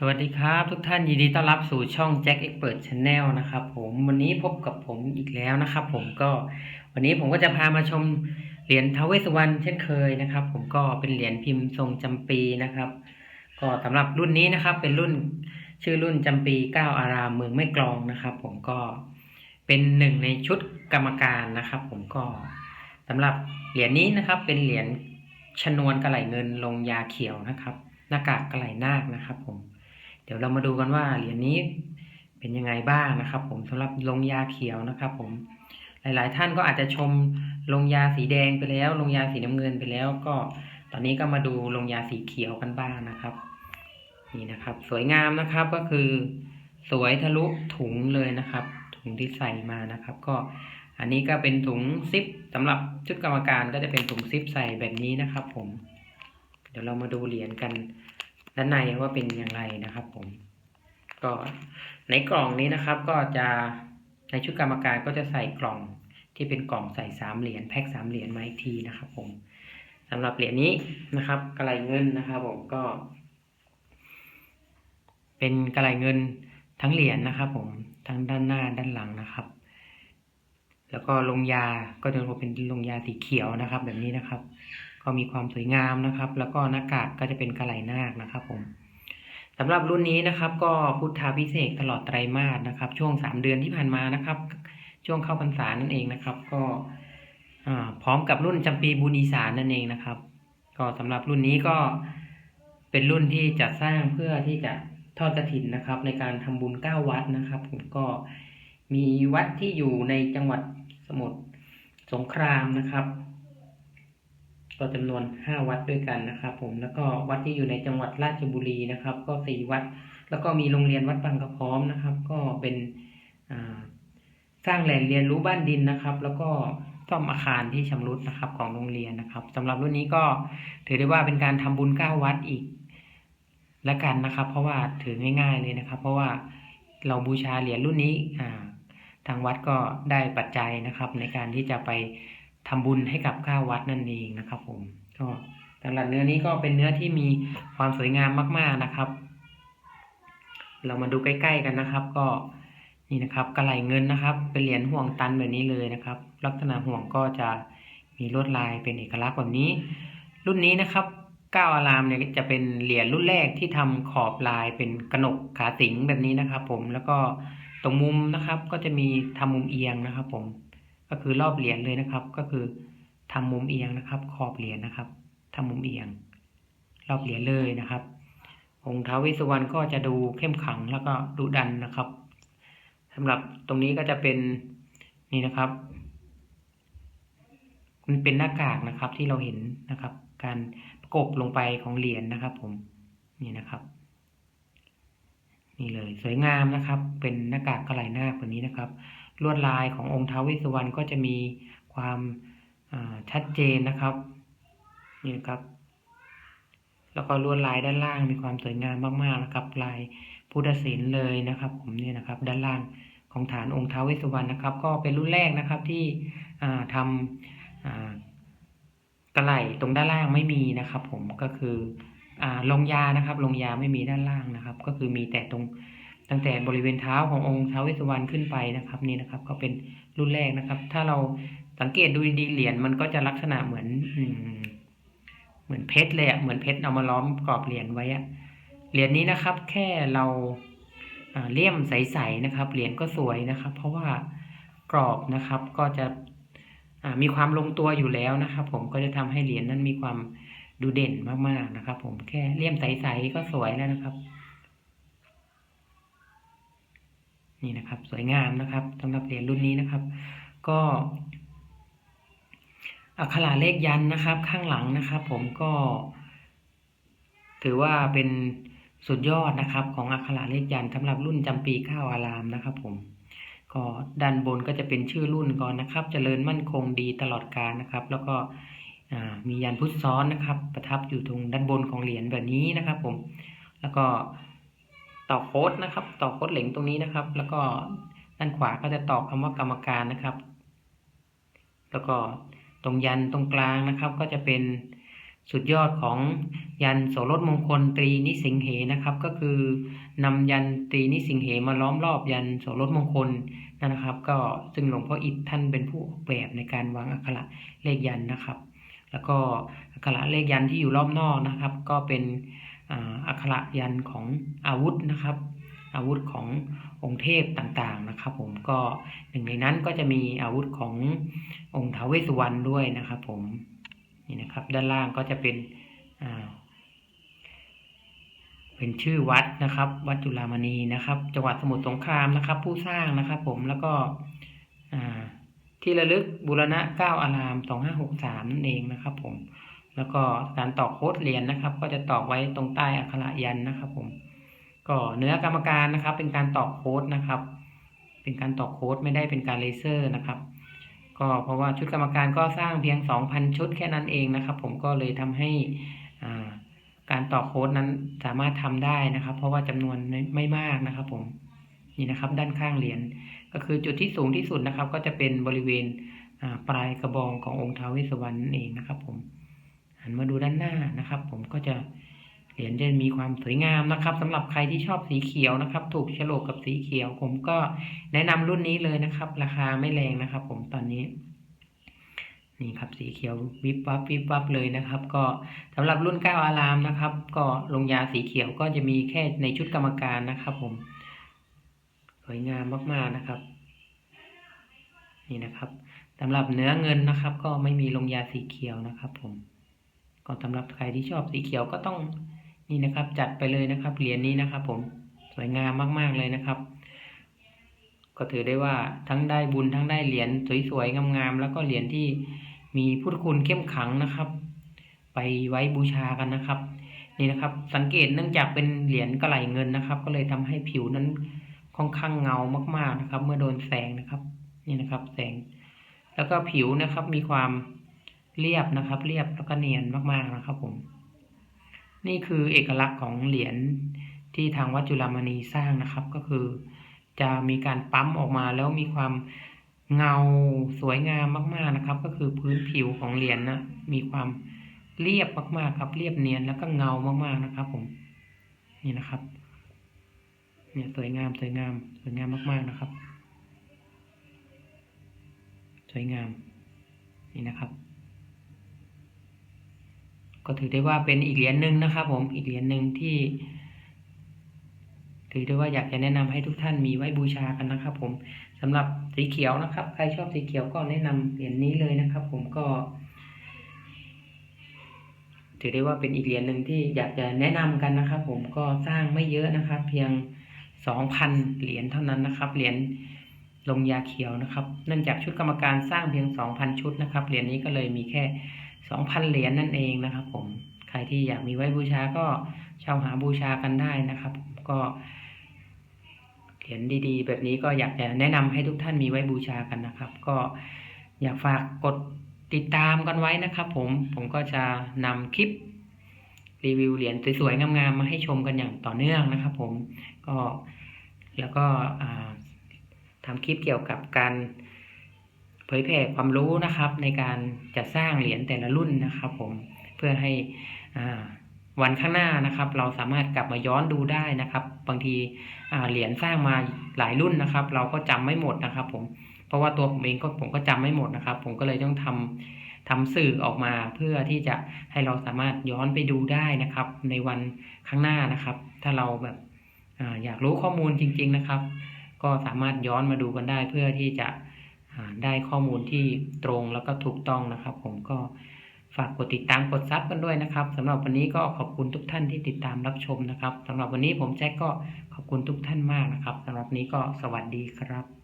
สวัสดีครับ ทุกท่านยินดีต้อนรับสู่ช่อง Jack Expert Channel นะครับผมวันนี้พบกับผมอีกแล้วนะครับ ผมก็วันนี้ผมก็จะพามาชมเหรียญทาวเวสวรรณเช่นเคยนะครับ ผมก็เป็นเหรียญพิมพ์ทรงจำปีนะครับ ก็สำหรับรุ่นนี้นะครับ เป็นรุ่นชื่อรุ่นจำปีเก้าอารามเมืองแม่กลองนะครับ ผมก็เป็นหนึ่งในชุดกรรมการนะครับ ผมก็สำหรับเหรียญนี้นะครับ เป็นเหรียญชนวนกระไหลเงินลงยาเขียวนะครับ หน้ากากกระไหลนาคนะครับ ผม เดี๋ยวเรามาดูกันว่าเหรียญนี้เป็นยังไงบ้างนะครับ ผมสำหรับลงยาเขียวนะครับ ผมหลาย ๆ ท่านก็อาจจะชมลงยาสีแดงไปแล้ว ลงยาสีน้ำเงินไปแล้ว ก็ตอนนี้ก็มาดูลงยาสีเขียวกันบ้างนะครับ นี่นะครับ สวยงามนะครับก็คือสวยทะลุถุงเลยนะครับ ถุงที่ใส่มานะครับ ก็อันนี้ก็เป็นถุงซิปสำหรับชุดกรรมการก็จะเป็นถุงซิปใส่แบบนี้นะครับ ผม เดี๋ยวเรามาดูเหรียญกัน ด้านในว่าเป็นอย่างไรนะครับ ผม ก็ในกล่องนี้นะครับ ก็จะในชุดกรรมการก็จะใส่กล่องที่เป็นกล่องใส่สามเหรียญแพ็คสามเหรียญมาอีกทีนะครับ ผมสำหรับเหรียญนี้นะครับกระไรเงินนะครับผมก็ เป็นกระไรเงินทั้งเหรียญนะครับ ผมทั้งด้านหน้าด้านหลังนะครับ แล้วก็ลงยาก็จะเป็นลงยาสีเขียวนะครับ แบบนี้นะครับ ก็มีความสวยงามนะครับ แล้วก็หน้ากากก็จะเป็นกระไหลนาคนะครับผมสำหรับรุ่นนี้นะครับ ก็พุทธาพิเศษตลอดไตรมาสนะครับ ช่วงสามเดือนที่ผ่านมานะครับ ช่วงเข้าพรรษานั่นเองนะครับ ก็พร้อมกับรุ่นจำปีบุญอีสานนั่นเองนะครับ ก็สำหรับรุ่นนี้ก็เป็นรุ่นที่จะสร้างเพื่อที่จะทอดกระถินนะครับ ในการทำบุญเก้าวัดนะครับผมก็มีวัดที่อยู่ในจังหวัดสมุทรสงครามนะครับ ก็จำนวน 5 วัดด้วยกันนะครับผมแล้วก็วัดที่อยู่ในจังหวัดราชบุรีนะครับ ก็ 4 วัด แล้วก็มีโรงเรียนวัดบางกระพร้อมนะครับ ก็เป็นสร้างแหล่งเรียนรู้บ้านดินนะครับ แล้วก็ซ่อมอาคารที่ชำรุดนะครับของโรงเรียนนะครับสำหรับรุ่นนี้ก็ถือได้ว่าเป็นการทำบุญเก้าวัดอีกและกันนะครับ เพราะว่าถือง่าย ๆเลยนะครับ เพราะว่าเราบูชาเหรียญรุ่นนี้ทางวัดก็ได้ปัจจัยนะครับ ในการที่จะไป ทำบุญให้กับเก้าวัดนั่นเองนะครับ ผม ก็สำหรับเนื้อนี้ก็เป็นเนื้อที่มีความสวยงามมาก ๆนะครับ เรามาดูใกล้ ๆ กันนะครับ ก็นี่นะครับกระไหลเงินนะครับ เป็นเหรียญห่วงตันแบบนี้เลยนะครับ ลักษณะห่วงก็จะมีลวดลายเป็นเอกลักษณ์แบบนี้ รุ่นนี้นะครับก้าวอารามเนี่ยจะเป็นเหรียญรุ่นแรกที่ทำขอบลายเป็นกระหนกขาสิงแบบนี้นะครับ ผมแล้วก็ตรงมุมนะครับ ก็จะมีทำมุมเอียงนะครับ ผม ก็คือรอบเหรียญเลยนะครับ ก็คือทำมุมเอียงนะครับ ขอบเหรียญนะครับทำมุมเอียง รอบเหรียญเลยนะครับ องค์ท้าวเวสสุวรรณก็จะดูเข้มขังแล้วก็ดุดันนะครับสำหรับตรงนี้ก็จะเป็นนี่นะครับ มันเป็นหน้ากากนะครับที่เราเห็นนะครับ การประกบลงไปของเหรียญนะครับ ผมนี่นะครับ นี่เลยสวยงามนะครับ เป็นหน้ากากกระไหลหน้าคนนี้นะครับ ลวดลายขององค์ท้าวเวสสุวรรณก็จะมีความชัดเจนนะครับนี่นะครับ แล้วก็ลวดลายด้านล่างมีความสวยงามมากๆนะครับ ลายพุทธศิลป์เลยนะครับ ผมเนี่ยนะครับ ด้านล่างของฐานองค์ท้าวเวสสุวรรณนะครับ ก็เป็นรุ่นแรกนะครับที่ทำกระไหลตรงด้านล่างไม่มีนะครับ ผมก็คือลงยานะครับ ลงยาไม่มีด้านล่างนะครับ ก็คือมีแต่ตรง ตั้งแต่บริเวณเท้าขององค์ท้าวเวสสุวรรณขึ้นไปนะครับนี่นะครับ ก็เป็นรุ่นแรกนะครับ ถ้าเราสังเกตดูดีๆเหรียญมันก็จะลักษณะเหมือนเหมือนเพชรเลยอะเหมือนเพชรเอามาล้อมกรอบเหรียญไว้อะเหรียญนี้นะครับ แค่เราเลี่ยมใสๆนะครับ เหรียญก็สวยนะครับ เพราะว่ากรอบนะครับก็จะมีความลงตัวอยู่แล้วนะครับ ผมก็จะทำให้เหรียญนั้นมีความดูเด่นมากๆนะครับ ผมแค่เลี่ยมใสๆก็สวยแล้วนะครับ นี่นะครับสวยงามนะครับสำหรับเหรียญรุ่นนี้นะครับ ก็อักขระเลขยันนะครับ ข้างหลังนะครับ ผมก็ ถือว่าเป็นสุดยอดนะครับ ของอักขระเลขยันสำหรับรุ่นจำปีข้าวอารามนะครับ ผมก็ด้านบนก็จะเป็นชื่อรุ่นก่อนนะครับจเจริญมั่นคงดีตลอดกาลนะครับ แล้วก็มียันพุทธซ้อนนะครับ ประทับอยู่ตรงด้านบนของเหรียญแบบนี้นะครับ ผม แล้วก็ ต่อโค้ดนะครับ ต่อโค้ดเหล็งตรงนี้นะครับ แล้วก็ด้านขวาก็จะต่อกคำว่ากรรมการนะครับ แล้วก็ตรงยันตรงกลางนะครับ ก็จะเป็นสุดยอดของยันโสรถมงคลตรีนิสิงเหนะครับ ก็คือนำยันตรีนิสิงเหมาล้อมรอบยันโสรถมงคลนะครับ ก็ซึ่งหลวงพ่ออิฐท่านเป็นผู้ออกแบบในการวางอักขระเลขยันนะครับ แล้วก็อักขระเลขยันที่อยู่รอบนอกนะครับ ก็เป็น อักขระยันของอาวุธนะครับ อาวุธขององค์เทพต่างๆนะครับ ผมก็หนึ่งในนั้นก็จะมีอาวุธขององค์ท้าวเวสสุวรรณด้วยนะครับ ผมนี่นะครับ ด้านล่างก็จะเป็นเป็นชื่อวัดนะครับ วัดจุฬามณีนะครับ จังหวัดสมุทรสงครามนะครับ ผู้สร้างนะครับ ผมแล้วก็ที่ระลึกบุรณะเก้าอารามสองห้าหกสามนั่นเองนะครับ ผม แล้วก็การตอกโค้ดเหรียญนะครับ ก็จะตอกไว้ตรงใต้อักขระยันนะครับ ผม ก็เนื้อกรรมการนะครับ เป็นการตอกโค้ดนะครับ เป็นการตอกโค้ดไม่ได้เป็นการเลเซอร์นะครับ ก็เพราะว่าชุดกรรมการก็สร้างเพียง 2,000 ชุดแค่นั้นเองนะครับ ผมก็เลยทำให้การต่อโค้ดนั้นสามารถทำได้นะครับ เพราะว่าจำนวนไม่มากนะครับ ผมนี่นะครับ ด้านข้างเหรียญก็คือจุดที่สูงที่สุดนะครับ ก็จะเป็นบริเวณปลายกระบองขององค์ท้าวเวสสวรรณาเองนะครับ ผม หันมาดูด้านหน้านะครับ ผมก็จะเหรียญจะมีความสวยงามนะครับสำหรับใครที่ชอบสีเขียวนะครับ ถูกฉลกกับสีเขียว ผมก็แนะนำรุ่นนี้เลยนะครับ ราคาไม่แรงนะครับ ผมตอนนี้นี่ครับสีเขียววิบวับวิบวับเลยนะครับ ก็สำหรับรุ่นเก้าอารามนะครับ ก็ลงยาสีเขียวก็จะมีแค่ในชุดกรรมการนะครับ ผม สวยงามมากๆนะครับ นี่นะครับสำหรับเนื้อเงินนะครับ ก็ไม่มีลงยาสีเขียวนะครับ ผม ก็สำหรับใครที่ชอบสีเขียวก็ต้องนี่นะครับ จัดไปเลยนะครับเหรียญนี้นะครับ ผมสวยงามมากๆเลยนะครับ ก็ถือได้ว่าทั้งได้บุญทั้งได้เหรียญสวยๆงามๆแล้วก็เหรียญที่มีพุทธคุณเข้มขังนะครับ ไปไว้บูชากันนะครับ นี่นะครับ สังเกตเนื่องจากเป็นเหรียญกระไหลเงินนะครับ ก็เลยทำให้ผิวนั้นค่อนข้างเงามาก ๆนะครับ เมื่อโดนแสงนะครับ นี่นะครับ แสง แล้วก็ผิวนะครับมีความ เรียบนะครับ เรียบแล้วก็เนียนมากๆนะครับผม นี่คือเอกลักษณ์ของเหรียญที่ทางวัดจุฬามณีสร้างนะครับ ก็คือ จะมีการปั๊มออกมาแล้วมีความเงาสวยงามมากๆนะครับ ก็คือพื้นผิวของเหรียญนะมีความเรียบมากๆครับ เรียบเนียนแล้วก็เงามากๆนะครับ ผม นี่นะครับ เนี่ยสวยงามสวยงามสวยงามมากๆนะครับ สวยงามนี่นะครับ ก็ถือได้ว่าเป็นอีกเหรียญหนึ่งนะครับ ผมอีกเหรียญหนึ่งที่ ถือได้ว่าอยากจะแนะนำให้ทุกท่านมีไว้บูชากันนะครับ ผมสำหรับสีเขียวนะครับ ใครชอบสีเขียวก็แนะนำเหรียญนี้เลยนะครับ ผมก็ ถือได้ว่าเป็นอีกเหรียญหนึ่งที่อยากจะแนะนำกันนะครับ ผมก็สร้างไม่เยอะนะครับ เพียงสองพันเหรียญเท่านั้นนะครับเหรียญลงยาเขียวนะครับ เนื่องจากชุดกรรมการสร้างเพียงสองพันชุดนะครับ เหรียญนี้ก็เลยมีแค่ สองพันเหรียญนั่นเองนะครับ ผม ใครที่อยากมีไว้บูชาก็เช่าหาบูชากันได้นะครับ ก็เหรียญดีๆ แบบนี้ก็อยากจะแนะนำให้ทุกท่านมีไว้บูชากันนะครับ ก็อยากฝากกดติดตามกันไว้นะครับ ผมผมก็จะนำคลิปรีวิวเหรียญสวยๆงามๆมาให้ชมกันอย่างต่อเนื่องนะครับ ผมก็แล้วก็ทำคลิปเกี่ยวกับการ เผยแผ่ความรู้นะครับในการจะสร้างเหรียญแต่ละรุ่นนะครับผมเพื่อให้วันข้างหน้านะครับ เราสามารถกลับมาย้อนดูได้นะครับ บางทีเหรียญสร้างมาหลายรุ่นนะครับ เราก็จำไม่หมดนะครับ ผมเพราะว่าตัวผมเองก็ผมก็จำไม่หมดนะครับ ผมก็เลยต้องทำทำสื่อออกมาเพื่อที่จะให้เราสามารถย้อนไปดูได้นะครับ ในวันข้างหน้านะครับ ถ้าเราแบบอยากรู้ข้อมูลจริง ๆนะครับ ก็สามารถย้อนมาดูกันได้เพื่อที่จะ ได้ข้อมูลที่ตรงแล้วก็ถูกต้องนะครับ ผมก็ฝากกดติดตามกดซับกันด้วยนะครับสำหรับวันนี้ก็ขอบคุณทุกท่านที่ติดตามรับชมนะครับสำหรับวันนี้ผมแจ็คก็ขอบคุณทุกท่านมากนะครับสำหรับนี้ก็สวัสดีครับ